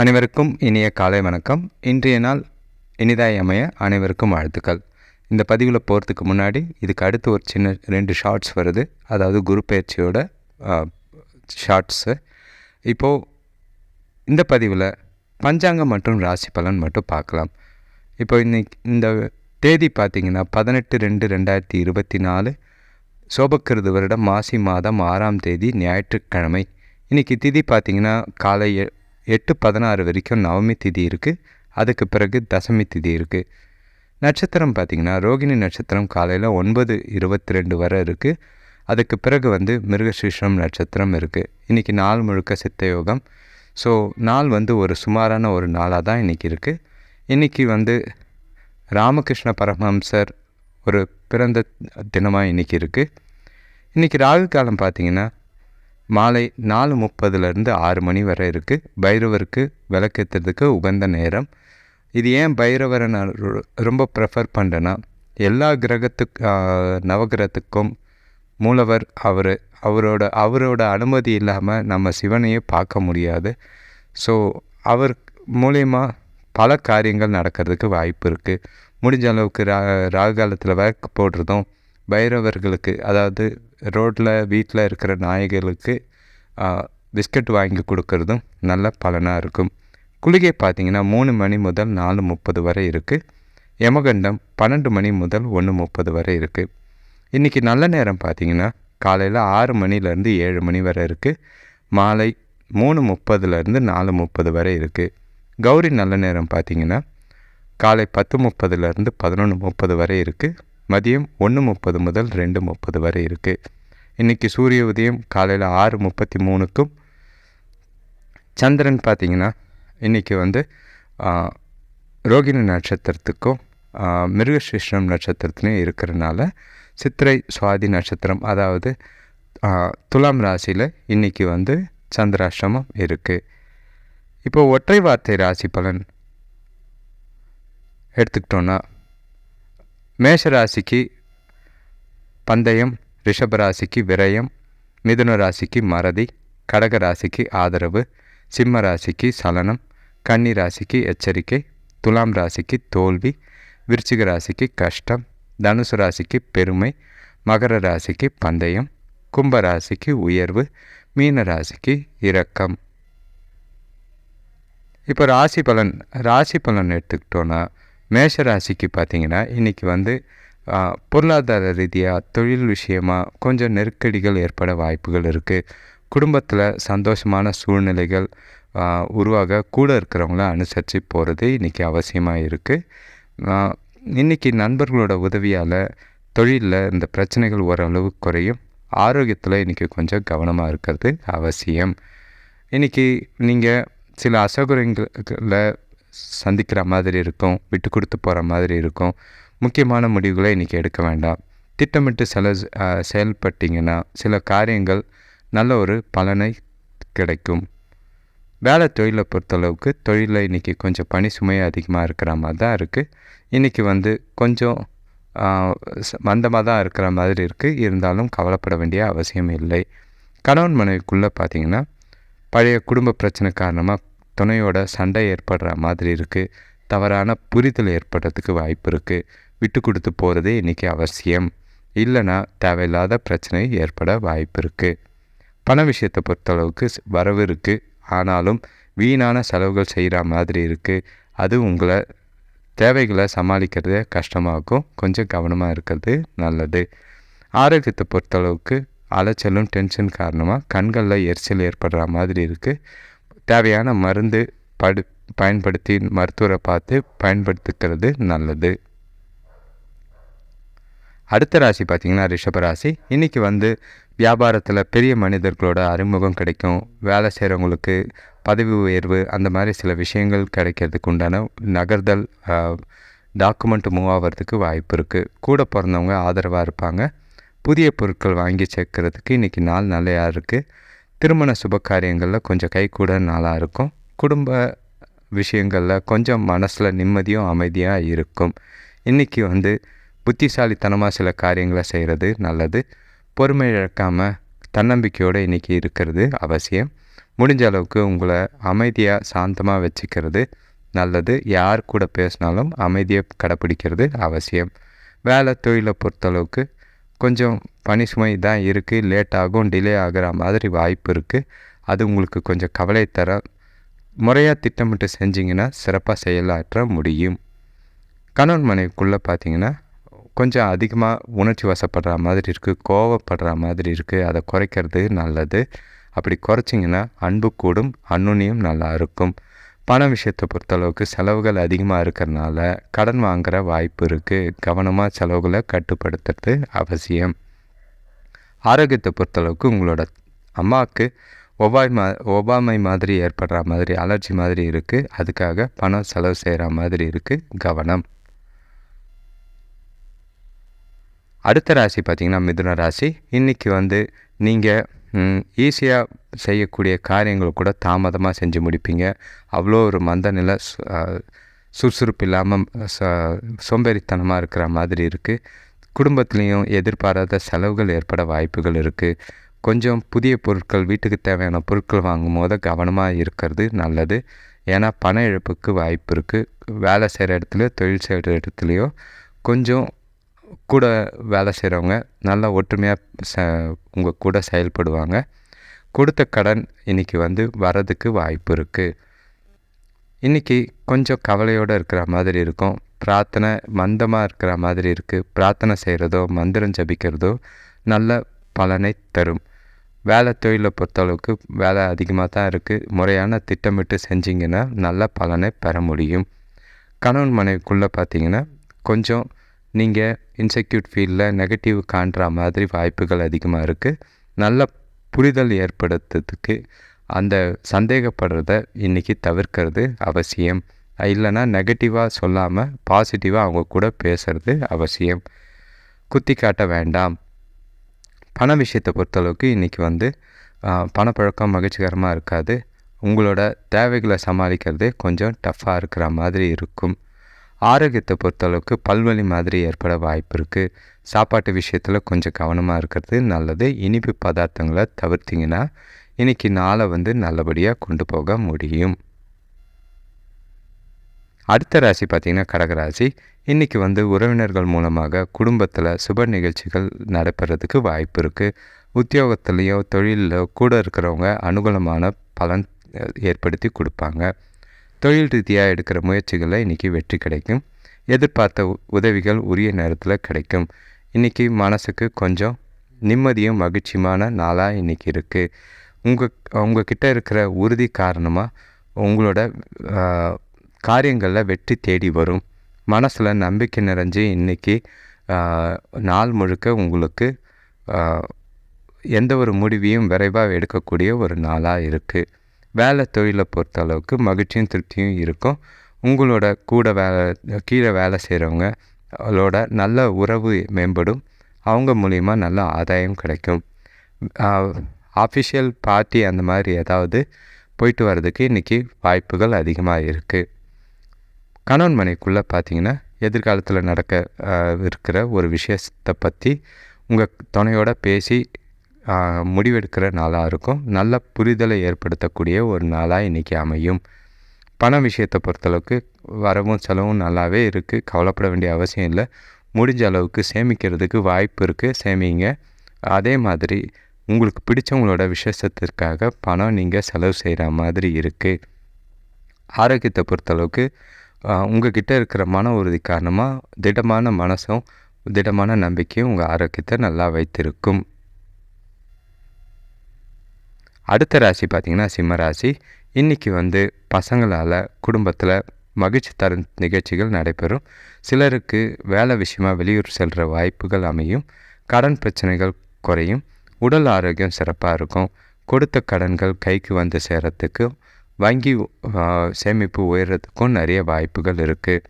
அனைவருக்கும் இனிய காலை வணக்கம். இன்றைய நாள் இனிதாய் அமைய அனைவருக்கும் வாழ்த்துக்கள். இந்த பதிவில் போகிறதுக்கு முன்னாடி இதுக்கு அடுத்து ஒரு சின்ன ரெண்டு ஷார்ட்ஸ் வருது. அதாவது குரு பயிற்சியோட ஷார்ட்ஸு இப்போது இந்த பதிவில் பஞ்சாங்கம் மற்றும் ராசி பலன் மட்டும் பார்க்கலாம். இப்போ இன்னைக்கு இந்த தேதி பார்த்திங்கன்னா பதினெட்டு ரெண்டு ரெண்டாயிரத்தி இருபத்தி நாலு சோபக்கிருது வருடம் மாசி மாதம் ஆறாம் தேதி ஞாயிற்றுக்கிழமை. இன்றைக்கி திதி பார்த்திங்கன்னா காலை எட்டு பதினாறு வரைக்கும் நவமி திதி இருக்குது அதுக்கு பிறகு தசமி திதி இருக்குது நட்சத்திரம் பார்த்திங்கன்னா ரோகிணி நட்சத்திரம் காலையில் ஒன்பது இருபத்தி ரெண்டு வரை இருக்குது அதுக்கு பிறகு வந்து மிருகசீஷம் நட்சத்திரம் இருக்குது இன்றைக்கி நாள் முழுக்க சித்த யோகம் ஸோ நாள் வந்து ஒரு சுமாரான ஒரு நாளாக தான் இன்றைக்கி இருக்குது இன்றைக்கி வந்து ராமகிருஷ்ண பரமஹம்சர் ஒரு பிறந்த தினமாக இன்றைக்கி இருக்குது இன்றைக்கி ராகு காலம் பார்த்திங்கன்னா மாலை நாலு முப்பதுலேருந்து ஆறு மணி வரை இருக்குது பைரவருக்கு விளக்கேற்றுறதுக்கு உகந்த நேரம். இது ஏன் பைரவரை நான் ரொம்ப ப்ரெஃபர் பண்ணுறேன்னா எல்லா கிரகத்துக்கு நவகிரகத்துக்கும் மூலவர் அவர் அவரோட அவரோட அனுமதி இல்லாமல் நம்ம சிவனையே பார்க்க முடியாது. ஸோ அவர் மூலயமா பல காரியங்கள் நடக்கிறதுக்கு வாய்ப்பு இருக்குது முடிஞ்ச அளவுக்கு ரா ராகு காலத்தில் விளக்கு போடுறதும் பைரவர்களுக்கு அதாவது ரோட்டில் வீட்டில் இருக்கிற நாய்களுக்கு பிஸ்கட் வாங்கி கொடுக்கறதும் நல்ல பலனாக இருக்கும். குளிகை பார்த்திங்கன்னா மூணு மணி முதல் நாலு முப்பது வரை இருக்குது யமகண்டம் பன்னெண்டு மணி முதல் ஒன்று முப்பது வரை இருக்குது இன்றைக்கி நல்ல நேரம் பார்த்தீங்கன்னா காலையில் ஆறு மணிலேருந்து ஏழு மணி வரை இருக்குது மாலை மூணு முப்பதுலேருந்து நாலு முப்பது வரை இருக்குது கௌரி நல்ல நேரம் பார்த்தீங்கன்னா காலை பத்து முப்பதுலேருந்து பதினொன்று முப்பது வரை இருக்குது மதியம் ஒன்று முப்பது முதல் ரெண்டு முப்பது வரை இருக்குது இன்றைக்கி சூரிய உதயம் காலையில் ஆறு முப்பத்தி மூணுக்கும் சந்திரன் பார்த்தீங்கன்னா இன்றைக்கி வந்து ரோகிணி நட்சத்திரத்துக்கும் ஆ, மிருகசீஷம் நட்சத்திரத்துலையும் இருக்கிறனால சித்திரை சுவாதி நட்சத்திரம் அதாவது துலாம் ராசியில் இன்றைக்கி வந்து சந்திராஷ்டமம் இருக்குது இப்போ ஒற்றை வார்த்தை ராசி பலன் எடுத்துக்கிட்டோன்னா மேஷ ராசிக்கு பந்தயம் ரிஷபராசிக்கு விரயம் மிதுன ராசிக்கு மறதி கடக ராசிக்கு ஆதரவு சிம்ம ராசிக்கு சலனம் கன்னி ராசிக்கு எச்சரிக்கை துலாம் ராசிக்கு தோல்வி விருச்சிக ராசிக்கு கஷ்டம் தனுசு ராசிக்கு பெருமை மகர ராசிக்கு பந்தயம் கும்ப ராசிக்கு உயர்வு மீன ராசிக்கு இரக்கம். இப்போ ராசி பலன் ராசி பலன் எடுத்துக்கிட்டோன்னா மேஷ ராசிக்கு பார்த்தீங்கன்னா இன்றைக்கி வந்து பொருளாதார ரீதியாக தொழில் விஷயமா கொஞ்சம் நெருக்கடிகள் ஏற்பட வாய்ப்புகள் இருக்குது குடும்பத்தில் சந்தோஷமான சூழ்நிலைகள் உருவாக கூட இருக்கிறவங்கள அனுசரித்து போகிறது இன்றைக்கி அவசியமாக இருக்குது இன்றைக்கி நண்பர்களோட உதவியால் தொழிலில் இந்த பிரச்சனைகள் ஓரளவு குறையும். ஆரோக்கியத்தில் இன்றைக்கி கொஞ்சம் கவனமாக இருக்கிறது அவசியம். இன்றைக்கி நீங்கள் சில அசௌகரியங்களில் சந்திக்கிற மாதிரி இருக்கும் விட்டு கொடுத்து போகிற மாதிரி இருக்கும். முக்கியமான முடிவுகளை இன்றைக்கி எடுக்க வேண்டாம். திட்டமிட்டு செல அஹ், செயல்பட்டீங்கன்னா சில காரியங்கள் நல்ல ஒரு பலனை கிடைக்கும். வேலை தொழிலை பொறுத்தளவுக்கு தொழிலில் இன்றைக்கி கொஞ்சம் பணி சுமை அதிகமாக இருக்கிற மாதிரி தான் இருக்குது இன்றைக்கி வந்து கொஞ்சம் மந்தமாக தான் இருக்கிற மாதிரி இருக்குது இருந்தாலும் கவலைப்பட வேண்டிய அவசியம் இல்லை. கணவன் மனைவிக்குள்ளே பார்த்தீங்கன்னா பழைய குடும்ப பிரச்சனை காரணமாக துணையோட சண்டை ஏற்படுற மாதிரி இருக்குது தவறான புரிதல் ஏற்படுறதுக்கு வாய்ப்பு இருக்குது விட்டு கொடுத்து போகிறதே இன்றைக்கி அவசியம். இல்லைன்னா தேவையில்லாத பிரச்சனை ஏற்பட வாய்ப்பு இருக்குது பண விஷயத்தை பொறுத்தளவுக்கு வரவு இருக்குது ஆனாலும் வீணான செலவுகள் செய்கிற மாதிரி இருக்குது அது உங்களை தேவைகளை சமாளிக்கிறது கஷ்டமாகும் கொஞ்சம் கவனமாக இருக்கிறது நல்லது. ஆரோக்கியத்தை பொறுத்தளவுக்கு அலைச்சலும் டென்ஷன் காரணமாக கண்களில் எரிச்சல் ஏற்படுற மாதிரி இருக்குது தேவையான மருந்து படு பயன்படுத்தி மருத்துவரை பார்த்து பயன்படுத்திக்கிறது நல்லது. அடுத்த ராசி பார்த்திங்கன்னா ரிஷப ராசி. இன்றைக்கி வந்து வியாபாரத்தில் பெரிய மனிதர்களோட அறிமுகம் கிடைக்கும். வேலை செய்கிறவங்களுக்கு பதவி உயர்வு அந்த மாதிரி சில விஷயங்கள் கிடைக்கிறதுக்கு உண்டான நகர்தல் டாக்குமெண்ட் மூவ் ஆகிறதுக்கு வாய்ப்பு இருக்குது கூட பிறந்தவங்க ஆதரவாக இருப்பாங்க. புதிய பொருட்கள் வாங்கி சேர்க்கறதுக்கு இன்றைக்கி நாள் நல்லையாக இருக்குது திருமண சுப காரியங்களில் கொஞ்சம் கைகூட நாளாக இருக்கும். குடும்ப விஷயங்களில் கொஞ்சம் மனசில் நிம்மதியும் அமைதியாக இருக்கும். இன்றைக்கி வந்து புத்திசாலித்தனமாக சில காரியங்களை செய்கிறது நல்லது. பொறுமை இழக்காமல் தன்னம்பிக்கையோடு இன்றைக்கி இருக்கிறது அவசியம். முடிஞ்ச அளவுக்கு உங்களை அமைதியாக சாந்தமாக வச்சுக்கிறது நல்லது. யார் கூட பேசினாலும் அமைதியை கடைப்பிடிக்கிறது அவசியம். வேலை தொழிலை பொறுத்தளவுக்கு கொஞ்சம் பனி சுமை தான் இருக்குது லேட் ஆகும் டிலே ஆகிற மாதிரி வாய்ப்பு இருக்குது அது உங்களுக்கு கொஞ்சம் கவலை தர முறையாக திட்டமிட்டு செஞ்சிங்கன்னா சிறப்பாக செயலாற்ற முடியும். கணவன் மனைவிக்குள்ளே பார்த்தீங்கன்னா கொஞ்சம் அதிகமாக உணர்ச்சி வசப்படுற மாதிரி இருக்குது கோவப்படுற மாதிரி இருக்குது அதை குறைக்கிறது நல்லது. அப்படி குறைச்சிங்கன்னா அன்பு கூடும் அன்னுனியும் நல்லா இருக்கும். பண விஷயத்தை பொறுத்தளவுக்கு செலவுகள் அதிகமாக இருக்கிறனால கடன் வாங்குகிற வாய்ப்பு இருக்குது கவனமாக செலவுகளை கட்டுப்படுத்துறது அவசியம். ஆரோக்கியத்தை பொறுத்தளவுக்கு உங்களோட அம்மாவுக்கு ஒவ்வாய் மா ஒவ்வாமை மாதிரி ஏற்படுற மாதிரி அலர்ஜி மாதிரி இருக்குது அதுக்காக பணம் செலவு செய்கிற மாதிரி இருக்குது கவனம். அடுத்த ராசி பார்த்திங்கன்னா மிதுன ராசி. இன்றைக்கி வந்து நீங்கள் ஈஸியாக செய்யக்கூடிய காரியங்கள் கூட தாமதமாக செஞ்சு முடிப்பீங்க. அவ்வளோ ஒரு மந்த நிலை சுறுசுறுப்பு இல்லாமல் ச சோம்பேறித்தனமாக இருக்கிற மாதிரி இருக்குது குடும்பத்துலேயும் எதிர்பாராத செலவுகள் ஏற்பட வாய்ப்புகள் இருக்குது கொஞ்சம் புதிய பொருட்கள் வீட்டுக்கு தேவையான பொருட்கள் வாங்கும் போது கவனமாக இருக்கிறது நல்லது. ஏன்னா பண இழப்புக்கு வாய்ப்பு இருக்குது வேலை செய்கிற இடத்துலையோ தொழில் செய்கிற இடத்துலையோ கொஞ்சம் கூட வேலை செய்கிறவங்க நல்லா ஒற்றுமையாக ச உங்கள் கூட செயல்படுவாங்க. கொடுத்த கடன் இன்றைக்கி வந்து வரதுக்கு வாய்ப்பு இருக்குது இன்றைக்கி கொஞ்சம் கவலையோடு இருக்கிற மாதிரி இருக்கும். பிரார்த்தனை மந்தமாக இருக்கிற மாதிரி இருக்குது பிரார்த்தனை செய்கிறதோ மந்திரம் ஜபிக்கிறதோ நல்ல பலனை தரும். வேலை தொழிலை பொறுத்தளவுக்கு வேலை அதிகமாக தான் இருக்குது முறையான திட்டமிட்டு செஞ்சிங்கன்னா நல்ல பலனை பெற முடியும். கணவன் மனைவிக்குள்ளே பார்த்திங்கன்னா கொஞ்சம் நீங்கள் இன்செக்யூட் ஃபீல்டில் நெகட்டிவ் காண்ற மாதிரி வாய்ப்புகள் அதிகமாக இருக்குது நல்ல புரிதல் ஏற்படுத்துறதுக்கு அந்த சந்தேகப்படுறத இன்றைக்கி தவிர்க்கிறது அவசியம். இல்லைன்னா நெகட்டிவாக சொல்லாமல் பாசிட்டிவாக அவங்க கூட பேசுகிறது அவசியம். குத்தி காட்ட வேண்டாம். பண விஷயத்தை பொறுத்தளவுக்கு இன்றைக்கி வந்து பணப்பழக்கம் மகிழ்ச்சிகரமாக இருக்காது. உங்களோட தேவைகளை சமாளிக்கிறது கொஞ்சம் டஃப்பாக இருக்கிற மாதிரி இருக்கும். ஆரோக்கியத்தை பொறுத்தளவுக்கு பல்வலி மாதிரி ஏற்பட வாய்ப்பு இருக்குது சாப்பாட்டு விஷயத்தில் கொஞ்சம் கவனமாக இருக்கிறது நல்லது. இனிப்பு பதார்த்தங்களை தவிர்த்திங்கன்னா இன்றைக்கி நாளை வந்து நல்லபடியாக கொண்டு போக முடியும். அடுத்த ராசி பார்த்திங்கன்னா கடகராசி இன்றைக்கி வந்து உறவினர்கள் மூலமாக குடும்பத்தில் சுப நிகழ்ச்சிகள் நடைபெறதுக்கு வாய்ப்பு இருக்குது உத்தியோகத்துலேயோ தொழிலோ கூட இருக்கிறவங்க அனுகூலமான பலன் ஏற்படுத்தி கொடுப்பாங்க. தொழில் ரீதியாக எடுக்கிற முயற்சிகளில் இன்றைக்கி வெற்றி கிடைக்கும். எதிர்பார்த்த உதவிகள் உரிய நேரத்தில் கிடைக்கும். இன்றைக்கி மனசுக்கு கொஞ்சம் நிம்மதியும் மகிழ்ச்சியுமான நாளாக இன்றைக்கி இருக்குது உங்கள் உங்ககிட்ட இருக்கிற உறுதி காரணமாக உங்களோட காரியங்களில் வெற்றி தேடி வரும். மனசில் நம்பிக்கை நிறைஞ்சு இன்றைக்கி நாள் முழுக்க உங்களுக்கு எந்த ஒரு முடிவையும் விரைவாக எடுக்கக்கூடிய ஒரு நாளாக இருக்குது வேலை தொழிலை பொறுத்த அளவுக்கு மகிழ்ச்சியும் திருப்தியும் இருக்கும். உங்களோட கூட வேலை கீழே வேலை செய்கிறவங்களோட நல்ல உறவு மேம்படும். அவங்க மூலிமா நல்ல ஆதாயம் கிடைக்கும். ஆஃபிஷியல் பார்ட்டி அந்த மாதிரி ஏதாவது போயிட்டு வர்றதுக்கு இன்றைக்கி வாய்ப்புகள் அதிகமாக இருக்குது கணவன் மனைக்குள்ளே பார்த்தீங்கன்னா எதிர்காலத்தில் நடக்க இருக்கிற ஒரு விஷயத்தை பற்றி உங்கள் துணையோட பேசி முடிவெடுக்கிற நாளாக இருக்கும். நல்ல புரிதலை ஏற்படுத்தக்கூடிய ஒரு நாளாக இன்றைக்கி அமையும். பண விஷயத்தை பொறுத்தளவுக்கு வரவும் செலவும் நல்லாவே இருக்குது கவலைப்பட வேண்டிய அவசியம் இல்லை. முடிஞ்ச அளவுக்கு சேமிக்கிறதுக்கு வாய்ப்பு இருக்குது சேமிங்க. அதே மாதிரி உங்களுக்கு பிடிச்சவங்களோட விசேஷத்திற்காக பணம் நீங்கள் செலவு செய்கிற மாதிரி இருக்குது ஆரோக்கியத்தை பொறுத்தளவுக்கு உங்ககிட்ட இருக்கிற மன உறுதி காரணமாக திடமான மனசும் திடமான நம்பிக்கையும் உங்கள் ஆரோக்கியத்தை நல்லா வைத்திருக்கும். அடுத்த ராசி பார்த்திங்கன்னா சிம்ம ராசி. இன்றைக்கி வந்து பசங்களால் குடும்பத்தில் மகிழ்ச்சி தரும் நிகழ்ச்சிகள் நடைபெறும். சிலருக்கு வேலை விஷயமாக வெளியூர் செல்கிற வாய்ப்புகள் அமையும். கடன் பிரச்சனைகள் குறையும். உடல் ஆரோக்கியம் சிறப்பாக இருக்கும். கொடுத்த கடன்கள் கைக்கு வந்து சேரத்துக்கும் வங்கி சேமிப்பு உயர்றதுக்கும் நிறைய வாய்ப்புகள் இருக்குது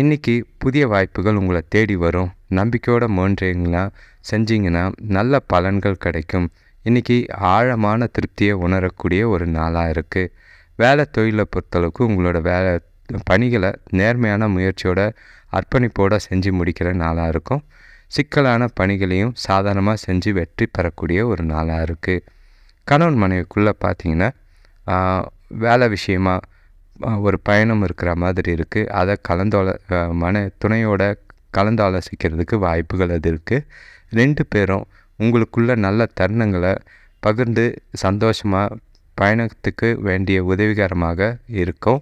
இன்றைக்கி புதிய வாய்ப்புகள் உங்களை தேடி வரும். நம்பிக்கையோடு முயன்றீங்கன்னா செஞ்சிங்கன்னா நல்ல பலன்கள் கிடைக்கும். இன்றைக்கி ஆழமான திருப்தியை உணரக்கூடிய ஒரு நாளாக இருக்குது வேலை தொழிலை பொறுத்தளவுக்கு உங்களோட வேலை பணிகளை நேர்மையான முயற்சியோட அர்ப்பணிப்போடு செஞ்சு முடிக்கிற நாளாக இருக்கும். சிக்கலான பணிகளையும் சாதாரணமாக செஞ்சு வெற்றி பெறக்கூடிய ஒரு நாளாக இருக்குது கணவன் மனைவிக்குள்ளே பார்த்தீங்கன்னா வேலை விஷயமாக ஒரு பயணம் இருக்கிற மாதிரி இருக்குது அதை கலந்தோல மன துணையோட கலந்தாலோசிக்கிறதுக்கு வாய்ப்புகள் அது இருக்குது ரெண்டு பேரும் உங்களுக்குள்ள நல்ல தருணங்களை பகிர்ந்து சந்தோஷமாக பயணத்துக்கு வேண்டிய உதவிகரமாக இருக்கும்.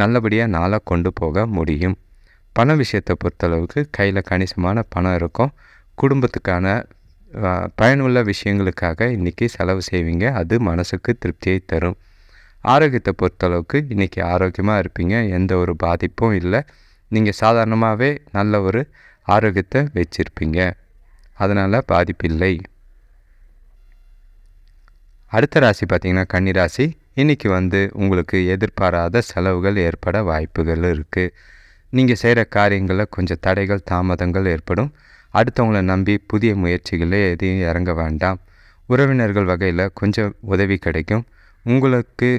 நல்லபடியாக நாளாக கொண்டு போக முடியும். பண விஷயத்தை பொறுத்தளவுக்கு கையில் கணிசமான பணம் இருக்கும். குடும்பத்துக்கான பயனுள்ள விஷயங்களுக்காக இன்றைக்கி செலவு செய்வீங்க. அது மனசுக்கு திருப்தியை தரும். ஆரோக்கியத்தை பொறுத்தளவுக்கு இன்றைக்கி ஆரோக்கியமாக இருப்பீங்க. எந்த ஒரு பாதிப்பும் இல்லை. நீங்கள் சாதாரணமாகவே நல்ல ஒரு ஆரோக்கியத்தை வச்சுருப்பீங்க. அதனால் பாதிப்பில்லை. அடுத்த ராசி பார்த்திங்கன்னா கன்னிராசி இன்றைக்கி வந்து உங்களுக்கு எதிர்பாராத செலவுகள் ஏற்பட வாய்ப்புகள் இருக்குது நீங்கள் செய்கிற காரியங்களில் கொஞ்சம் தடைகள் தாமதங்கள் ஏற்படும். அடுத்தவங்களை நம்பி புதிய முயற்சிகளே எதையும் இறங்க வேண்டாம். உறவினர்கள் வகையில் கொஞ்சம் உதவி கிடைக்கும். உங்களுக்கு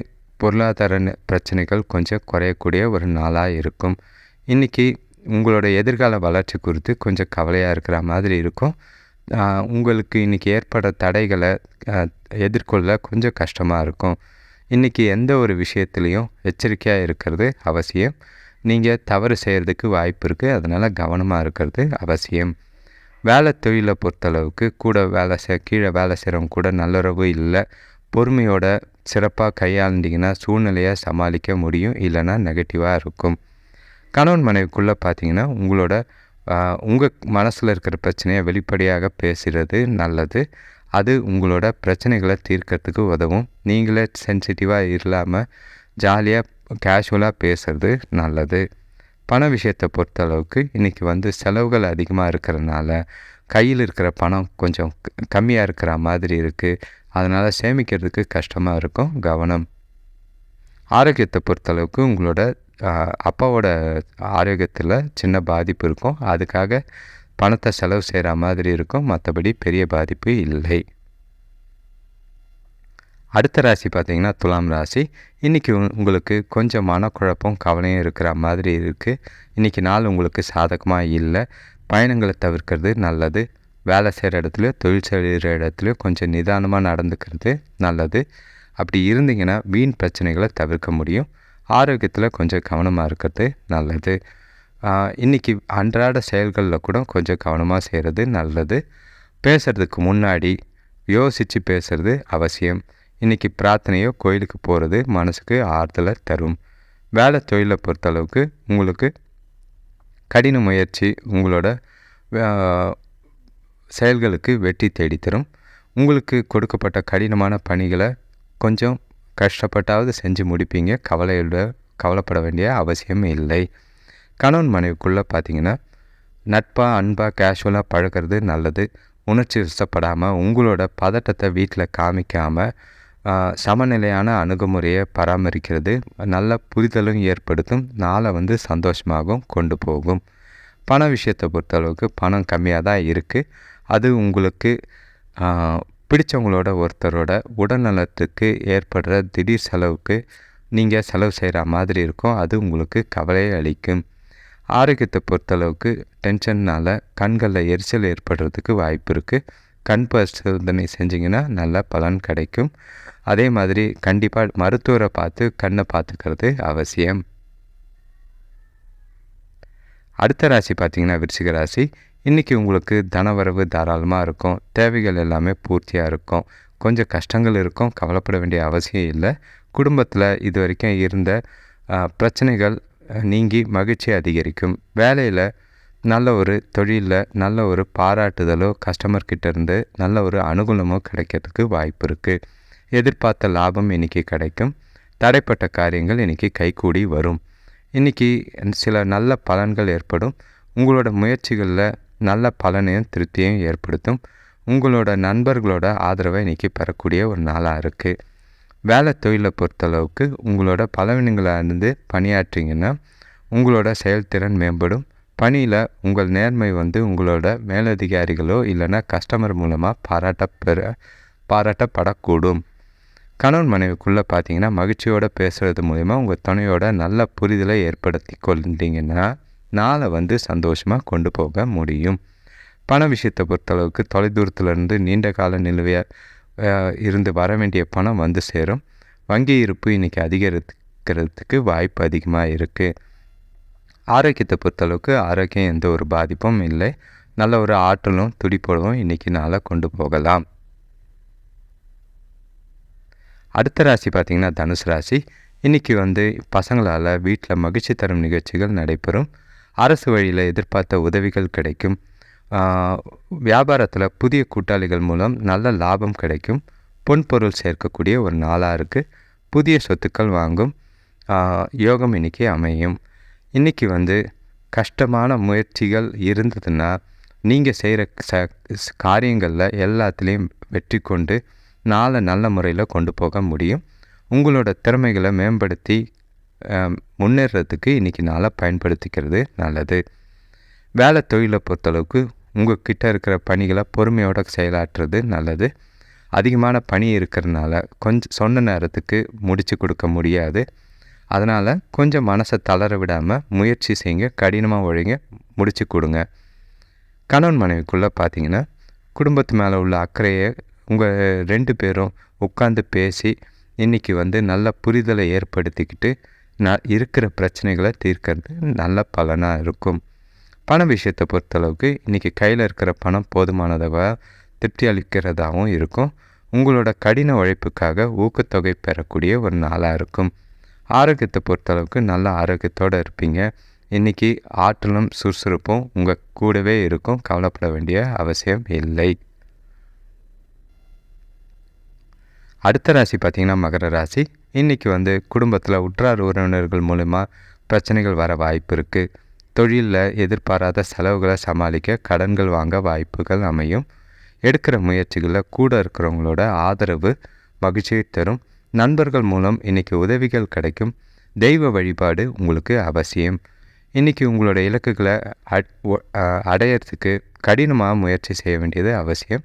பொருளாதார பிரச்சனைகள் கொஞ்சம் குறையக்கூடிய ஒரு நாளாக இருக்கும். இன்றைக்கி உங்களோட எதிர்கால வளர்ச்சி குறித்து கொஞ்சம் கவலையாக இருக்கிற மாதிரி இருக்கும். உங்களுக்கு இன்றைக்கி ஏற்பட தடைகளை எதிர்கொள்ள கொஞ்சம் கஷ்டமாக இருக்கும். இன்றைக்கி எந்த ஒரு விஷயத்துலேயும் எச்சரிக்கையாக இருக்கிறது அவசியம். நீங்கள் தவறு செய்கிறதுக்கு வாய்ப்பு இருக்குது அதனால் கவனமாக இருக்கிறது அவசியம். வேலை தொழிலை பொறுத்தளவுக்கு கூட வேலை செய் கீழே வேலை செய்கிறவங்க கூட நல்லுறவு இல்லை. பொறுமையோட சிறப்பாக கையாண்டிங்கன்னா சூழ்நிலையை சமாளிக்க முடியும். இல்லைன்னா நெகட்டிவாக இருக்கும். கணவன் மனைவிக்குள்ளே பார்த்தீங்கன்னா உங்களோட உங்கள் மனசில் இருக்கிற பிரச்சனையை வெளிப்படையாக பேசுகிறது நல்லது. அது உங்களோட பிரச்சனைகளை தீர்க்கறதுக்கு உதவும். நீங்களே சென்சிட்டிவாக இல்லாமல் ஜாலியாக கேஷுவலாக பேசுகிறது நல்லது. பண விஷயத்தை பொறுத்தளவுக்கு இன்றைக்கி வந்து செலவுகள் அதிகமாக இருக்கிறனால கையில் இருக்கிற பணம் கொஞ்சம் கம்மியாக இருக்கிற மாதிரி இருக்குது அதனால் சேமிக்கிறதுக்கு கஷ்டமாக இருக்கும் கவனம். ஆரோக்கியத்தை பொறுத்தளவுக்கு உங்களோட அப்பாவோட ஆரோக்கியத்தில் சின்ன பாதிப்பு இருக்கும். அதுக்காக பணத்தை செலவு செய்கிற மாதிரி இருக்கும். மற்றபடி பெரிய பாதிப்பு இல்லை. அடுத்த ராசி பார்த்திங்கன்னா துலாம் ராசி. இன்றைக்கி உங்களுக்கு கொஞ்சம் மனக்குழப்பம் கவலையும் இருக்கிற மாதிரி இருக்குது இன்றைக்கி நாள் உங்களுக்கு சாதகமாக இல்லை. பயணங்களை தவிர்க்கிறது நல்லது. வேலை செய்கிற இடத்துலையோ தொழில் செய்கிற இடத்துலையோ கொஞ்சம் நிதானமாக நடந்துக்கிறது நல்லது. அப்படி இருந்தீங்கன்னா வீண் பிரச்சனைகளை தவிர்க்க முடியும். ஆரோக்கியத்தில் கொஞ்சம் கவனமாக இருக்கிறது நல்லது. இன்றைக்கி அன்றாட செயல்களில் கூட கொஞ்சம் கவனமாக செய்கிறது நல்லது. பேசுகிறதுக்கு முன்னாடி யோசித்து பேசுகிறது அவசியம். இன்றைக்கி பிரார்த்தனையோ கோயிலுக்கு போகிறது மனசுக்கு ஆறுதலை தரும். வேலை தொழிலை பொறுத்தளவுக்கு உங்களுக்கு கடின முயற்சி உங்களோட செயல்களுக்கு வெற்றி தேடித்தரும். உங்களுக்கு கொடுக்கப்பட்ட கடினமான பணிகளை கொஞ்சம் கஷ்டப்பட்டாவது செஞ்சு முடிப்பீங்க. கவலையோட கவலைப்பட வேண்டிய அவசியம் இல்லை. கணவன் மனைவிக்குள்ளே பார்த்தீங்கன்னா நட்பாக அன்பாக கேஷுவலாக பழகிறது நல்லது. உணர்ச்சி வசப்படாமல் உங்களோட பதட்டத்தை வீட்டில் காமிக்காமல் சமநிலையான அணுகுமுறையை பராமரிக்கிறது நல்ல புரிதலும் ஏற்படுத்தும் நாளை வந்து சந்தோஷமாகவும் கொண்டு போகும். பண விஷயத்தை பொறுத்தளவுக்கு பணம் கம்மியாக தான் இருக்குது அது உங்களுக்கு பிடிச்சவங்களோட ஒருத்தரோட உடல்நலத்துக்கு ஏற்படுற திடீர் செலவுக்கு நீங்கள் செலவு செய்கிற மாதிரி இருக்கும். அது உங்களுக்கு கவலையை அளிக்கும். ஆரோக்கியத்தை பொறுத்தளவுக்கு டென்ஷன்னால் கண்களில் எரிச்சல் ஏற்படுறதுக்கு வாய்ப்பு இருக்குது கண் பரிசோதனை செஞ்சிங்கன்னா நல்ல பலன் கிடைக்கும். அதே மாதிரி கண்டிப்பாக மருத்துவரை பார்த்து கண்ணை பார்த்துக்கிறது அவசியம். அடுத்த ராசி பார்த்திங்கன்னா விருச்சிக ராசி. இன்றைக்கி உங்களுக்கு தனவரவு தாராளமாக இருக்கும். தேவைகள் எல்லாமே பூர்த்தியாக இருக்கும். கொஞ்சம் கஷ்டங்கள் இருக்கும். கவலைப்பட வேண்டிய அவசியம் இல்லை. குடும்பத்தில் இது வரைக்கும் இருந்த பிரச்சனைகள் நீங்கி மகிழ்ச்சி அதிகரிக்கும். வேலையில் நல்ல ஒரு தொழிலில் நல்ல ஒரு பாராட்டுதலோ கஸ்டமர்கிட்ட இருந்து நல்ல ஒரு அனுகூலமோ கிடைக்கிறதுக்கு வாய்ப்பு இருக்குது எதிர்பார்த்த லாபம் இன்றைக்கி கிடைக்கும். தடைப்பட்ட காரியங்கள் இன்றைக்கி கைகூடி வரும். இன்றைக்கி சில நல்ல பலன்கள் ஏற்படும். உங்களோட முயற்சிகளில் நல்ல பலனையும் திருப்தியையும் ஏற்படுத்தும். உங்களோட நண்பர்களோட ஆதரவை இன்றைக்கி பெறக்கூடிய ஒரு நாளாக இருக்குது வேலை தொழிலை பொறுத்தளவுக்கு உங்களோட பலவீனங்களாக பணியாற்றிங்கன்னா உங்களோட செயல்திறன் மேம்படும். பணியில் உங்கள் நேர்மை வந்து உங்களோட மேலதிகாரிகளோ இல்லைன்னா கஸ்டமர் மூலமாக பாராட்ட பெற பாராட்டப்படக்கூடும். கணவன் மனைவிக்குள்ளே பார்த்தீங்கன்னா மகிழ்ச்சியோடு பேசுகிறது மூலிமா உங்கள் துணையோட நல்ல புரிதலை ஏற்படுத்தி கொண்டீங்கன்னா நாளை வந்து சந்தோஷமாக கொண்டு போக முடியும். பண விஷயத்தை பொறுத்தளவுக்கு தொலைதூரத்துலேருந்து நீண்ட கால நிலுவையாக இருந்து வர வேண்டிய பணம் வந்து சேரும். வங்கி இருப்பு இன்றைக்கி அதிகரிக்கிறதுக்கு வாய்ப்பு அதிகமாக இருக்குது ஆரோக்கியத்தை பொறுத்தளவுக்கு ஆரோக்கியம் எந்த ஒரு பாதிப்பும் இல்லை. நல்ல ஒரு ஆற்றலும் துடிப்பளவும் இன்றைக்கி நாளை கொண்டு போகலாம். அடுத்த ராசி பார்த்திங்கன்னா தனுசு ராசி. இன்றைக்கி வந்து பசங்களால் வீட்டில் மகிழ்ச்சி தரும் நிகழ்ச்சிகள் நடைபெறும். அரசு வழியில் எதிர்பார்த்த உதவிகள் கிடைக்கும். வியாபாரத்தில் புதிய கூட்டாளிகள் மூலம் நல்ல லாபம் கிடைக்கும். பொன்பொருள் சேர்க்கக்கூடிய ஒரு நாளாக இருக்குது புதிய சொத்துக்கள் வாங்கும். யோகம் இன்றைக்கி அமையும். இன்றைக்கி வந்து கஷ்டமான முயற்சிகள் இருந்ததுன்னா நீங்கள் செய்கிற ச காரியங்களில் எல்லாத்துலேயும் வெற்றி கொண்டு நாளை நல்ல முறையில் கொண்டு போக முடியும். உங்களோட திறமைகளை மேம்படுத்தி ஆஹ், முன்னேறதுக்கு இன்றைக்கி நாளை பயன்படுத்திக்கிறது நல்லது. வேலை தொழிலை பொறுத்தளவுக்கு உங்கள் கிட்டே இருக்கிற பணிகளை பொறுமையோட செயலாற்றுறது நல்லது. அதிகமான பணி இருக்கிறதுனால கொஞ்சம் சொன்ன நேரத்துக்கு முடித்து கொடுக்க முடியாது. அதனால் கொஞ்சம் மனசை தளர விடாமல் முயற்சி செய்யுங்க கடினமாக ஒழுங்க முடித்து கொடுங்க. கணவன் மனைவிக்குள்ளே பார்த்தீங்கன்னா குடும்பத்து மேலே உள்ள அக்கறையை உங்கள் ரெண்டு பேரும் உட்காந்து பேசி இன்றைக்கி வந்து நல்ல புரிதலை ஏற்படுத்திக்கிட்டு நான் இருக்கிற பிரச்சனைகளை தீர்க்கறது நல்ல பலனாக இருக்கும். பண விஷயத்தை பொறுத்தளவுக்கு இன்றைக்கி கையில் இருக்கிற பணம் போதுமானதாக திருப்தி அளிக்கிறதாகவும் இருக்கும். உங்களோட கடின உழைப்புக்காக ஊக்கத்தொகை பெறக்கூடிய ஒரு நாளாக இருக்கும். ஆரோக்கியத்தை பொறுத்தளவுக்கு நல்ல ஆரோக்கியத்தோடு இருப்பீங்க. இன்றைக்கி ஆற்றலும் சுறுசுறுப்பும் உங்கள் கூடவே இருக்கும். கவலைப்பட வேண்டிய அவசியம் இல்லை. அடுத்த ராசி பார்த்திங்கன்னா மகர ராசி. இன்றைக்கி வந்து குடும்பத்தில் உற்றார் உறவினர்கள் மூலிமா பிரச்சனைகள் வர வாய்ப்பு இருக்குது தொழிலில் எதிர்பாராத செலவுகளை சமாளிக்க கடன்கள் வாங்க வாய்ப்புகள் அமையும். எடுக்கிற முயற்சிகளில் கூட இருக்கிறவங்களோட ஆதரவு மகிழ்ச்சியை தரும். நண்பர்கள் மூலம் இன்றைக்கி உதவிகள் கிடைக்கும். தெய்வ வழிபாடு உங்களுக்கு அவசியம். இன்றைக்கி உங்களோட இலக்குகளை அட்- ஒ- அடையறதுக்கு கடினமாக முயற்சி செய்ய வேண்டியது அவசியம்.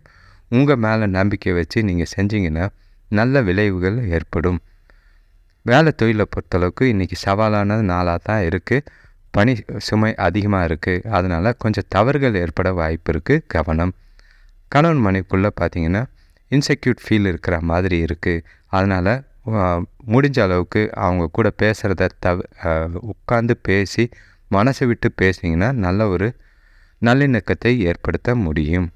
உங்கள் மேலே நம்பிக்கை வச்சு நீங்கள் செஞ்சீங்கன்னா நல்ல விளைவுகள் ஏற்படும். வேலை தொழிலை பொறுத்தளவுக்கு இன்றைக்கி சவாலான நாளாக தான் இருக்குது பணி சுமை அதிகமாக இருக்குது அதனால் கொஞ்சம் தவறுகள் ஏற்பட வாய்ப்பு இருக்குது கவனம். கணவன் மனைவிக்குள்ளே பார்த்தீங்கன்னா இன்செக்யூட் ஃபீல் இருக்கிற மாதிரி இருக்குது அதனால் முடிஞ்ச அளவுக்கு அவங்க கூட பேசுகிறத தவ உட்காந்து பேசி மனசை விட்டு பேசிங்கன்னா நல்ல ஒரு நல்லிணக்கத்தை ஏற்படுத்த முடியும்.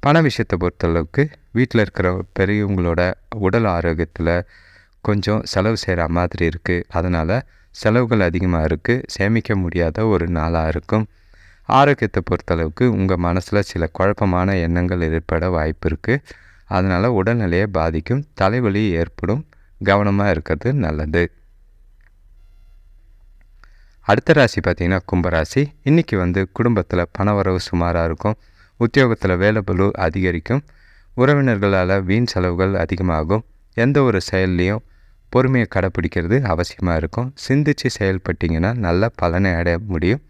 பண விஷயத்தை பொறுத்தளவுக்கு வீட்டில் இருக்கிற பெரியவங்களோட உடல் ஆரோக்கியத்தில் கொஞ்சம் செலவு செய்கிற மாதிரி இருக்குது அதனால் செலவுகள் அதிகமாக இருக்குது சேமிக்க முடியாத ஒரு நாளாக இருக்கும். ஆரோக்கியத்தை பொறுத்தளவுக்கு உங்கள் மனசில் சில குழப்பமான எண்ணங்கள் ஏற்பட வாய்ப்பு இருக்குது அதனால் உடல்நிலையை பாதிக்கும் தலைவலி ஏற்படும். கவனமாக இருக்கிறது நல்லது. அடுத்த ராசி பார்த்திங்கன்னா கும்பராசி இன்றைக்கி வந்து குடும்பத்தில் பணவரவு சுமாராக இருக்கும். உத்தியோகத்தில் வேலைபளு அதிகரிக்கும். உறவினர்களால் வீண் செலவுகள் அதிகமாகும். எந்த ஒரு செயல்லையும் பொறுமையை கடைப்பிடிக்கிறது அவசியமாக இருக்கும். சிந்திச்சு செயல்பட்டிங்கன்னா நல்ல பலனை அடைய முடியும்.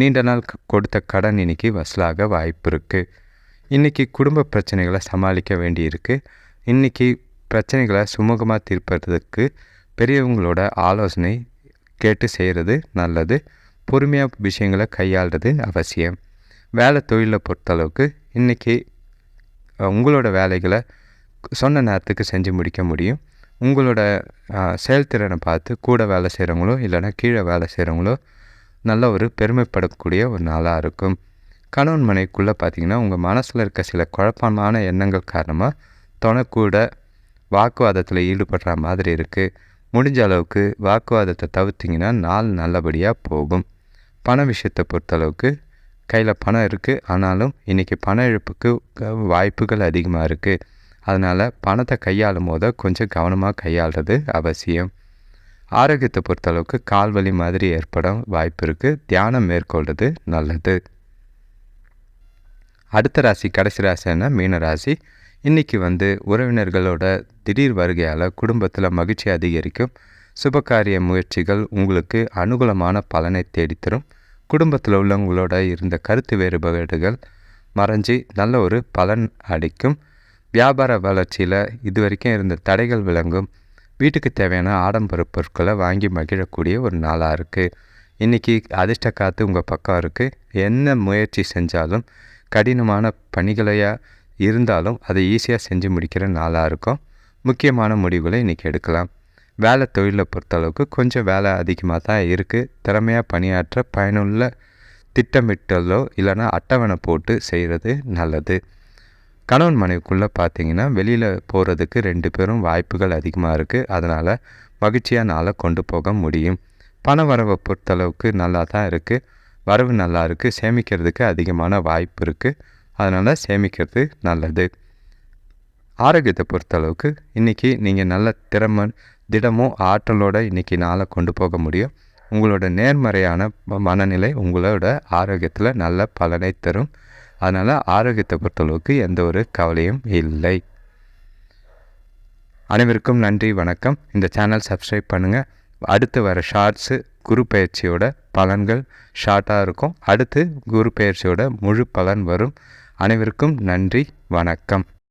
நீண்ட நாள் கொடுத்த கடன் இன்னைக்கு வசூலாக வாய்ப்பு இருக்குது இன்றைக்கி குடும்ப பிரச்சனைகளை சமாளிக்க வேண்டியிருக்கு. இன்றைக்கி பிரச்சனைகளை சுமூகமாக தீர்ப்பதற்கு பெரியவங்களோட ஆலோசனை கேட்டு செய்கிறது நல்லது. பொறுமையாக விஷயங்களை கையாளுறது அவசியம். வேலை தொழிலை பொறுத்தளவுக்கு இன்றைக்கி உங்களோட வேலைகளை சொன்ன நேரத்துக்கு செஞ்சு முடிக்க முடியும். உங்களோட செயல்திறனை பார்த்து கூட வேலை செய்கிறவங்களோ இல்லைன்னா கீழே வேலை செய்கிறவங்களோ நல்ல ஒரு பெருமைப்படக்கூடிய ஒரு நாளாக இருக்கும். கணவன் மனைக்குள்ளே பார்த்தீங்கன்னா உங்கள் மனசில் இருக்க சில குழப்பமான எண்ணங்கள் காரணமாக தொணக்கூட வாக்குவாதத்தில் ஈடுபடுற மாதிரி இருக்குது முடிஞ்ச அளவுக்கு வாக்குவாதத்தை தவிர்த்திங்கன்னா நாள் நல்லபடியாக போகும். பண விஷயத்தை பொறுத்தளவுக்கு கையில் பணம் இருக்குது ஆனாலும் இன்றைக்கி பண இழப்புக்கு வாய்ப்புகள் அதிகமாக இருக்குது அதனால் பணத்தை கையாளும் போது கொஞ்சம் கவனமாக கையாளுறது அவசியம். ஆரோக்கியத்தை பொறுத்தளவுக்கு கால் வலி மாதிரி ஏற்படும் வாய்ப்பு இருக்குது தியானம் மேற்கொள்வது நல்லது. அடுத்த ராசி கடைசி ராசின்னா மீன ராசி. இன்றைக்கி வந்து உறவினர்களோட திடீர் வருகையால் குடும்பத்தில் மகிழ்ச்சி அதிகரிக்கும். சுபகாரிய முயற்சிகள் உங்களுக்கு அனுகூலமான பலனை தேடித்தரும். குடும்பத்தில் உள்ளவங்களோட இருந்த கருத்து வேறுபாடுகள் மறைஞ்சி நல்ல ஒரு பலன் அடிக்கும் வியாபார வளர்ச்சியில் இது வரைக்கும் இருந்த தடைகள் விளங்கும். வீட்டுக்கு தேவையான ஆடம்பர பொருட்களை வாங்கி மகிழக்கூடிய ஒரு நாளாக இருக்குது இன்றைக்கி அதிர்ஷ்ட காற்று உங்கள் பக்கம் இருக்குது என்ன முயற்சி செஞ்சாலும் கடினமான பணிகளையாக இருந்தாலும் அதை ஈஸியாக செஞ்சு முடிக்கிற நாளாக இருக்கும். முக்கியமான முடிவுகளை இன்றைக்கி எடுக்கலாம். வேலை தொழிலை பொறுத்தளவுக்கு கொஞ்சம் வேலை அதிகமாக தான் இருக்குது திறமையாக பணியாற்ற பயனுள்ள திட்டமிட்டலோ இல்லைன்னா அட்டவணை போட்டு செய்கிறது நல்லது. கணவன் மனைவிக்குள்ளே பார்த்தீங்கன்னா வெளியில் போகிறதுக்கு ரெண்டு பேரும் வாய்ப்புகள் அதிகமாக இருக்குது அதனால் மகிழ்ச்சியாக நாளை கொண்டு போக முடியும். பண வரவை பொறுத்தளவுக்கு நல்லா தான் இருக்குது வரவு நல்லா இருக்குது சேமிக்கிறதுக்கு அதிகமான வாய்ப்பு இருக்குது அதனால் சேமிக்கிறது நல்லது. ஆரோக்கியத்தை பொறுத்தளவுக்கு இன்றைக்கி நீங்கள் நல்ல திறமை திடமும் ஆற்றலோடு இன்றைக்கி நாளை கொண்டு போக முடியும். உங்களோட நேர்மறையான மனநிலை உங்களோட ஆரோக்கியத்தில் நல்ல பலனை தரும். அதனால் ஆரோக்கியத்தை பொறுத்தளவுக்கு எந்த ஒரு கவலையும் இல்லை. அனைவருக்கும் நன்றி வணக்கம். இந்த சேனல் சப்ஸ்கிரைப் பண்ணுங்கள் அடுத்து வர ஷார்ட்ஸு குரு பயிற்சியோட பலன்கள் ஷார்ட்டாக இருக்கும். அடுத்து குரு பயிற்சியோட முழு பலன் வரும். அனைவருக்கும் நன்றி வணக்கம்.